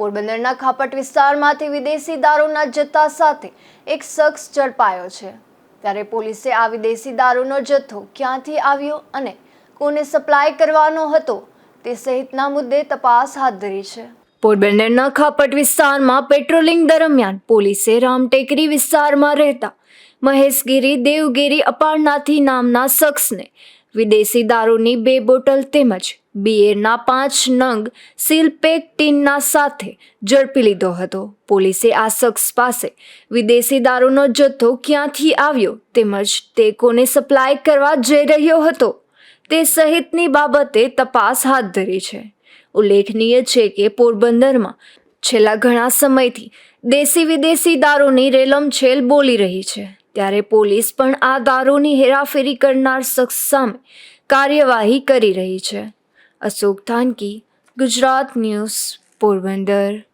પોરબંદરના ખાપટ વિસ્તારમાંથી વિદેશી દારૂના જથ્થા સાથે એક શખ્સ ઝડપાયો છે. ત્યારે પોલીસે આ વિદેશી દારૂનો જથ્થો ક્યાંથી આવ્યો અને કોને સપ્લાય કરવાનો હતો તે સહિતના મુદ્દે તપાસ હાથ ધરી છે. પોરબંદરના ખાપટ વિસ્તારમાં પેટ્રોલિંગ દરમિયાન પોલીસે રામટેકરી વિસ્તારમાં રહેતા મહેશગીરી દેવગીરી અપારનાથી નામના શખ્સને વિદેશી દારૂની બે બોટલ તેમજ બિયરના પાંચ નંગ સીલપેક ટીનના સાથે ઝડપી લીધો હતો. પોલીસે આ શખ્સ પાસે વિદેશી દારૂનો જથ્થો ક્યાંથી આવ્યો તેમજ તે કોને સપ્લાય કરવા જઈ રહ્યો હતો તે સહિતની બાબતે તપાસ હાથ ધરી છે. ઉલ્લેખનીય છે કે પોરબંદરમાં છેલ્લા ઘણા સમયથી દેશી વિદેશી દારૂની રેલમછેલ બોલી રહી છે. ત્યારે પોલીસ પણ આ દારૂની હેરાફેરી કરનાર શખ્સ સામે કાર્યવાહી કરી રહી છે. અશોક થાનકી ગુજરાત ન્યૂઝ, પોરબંદર.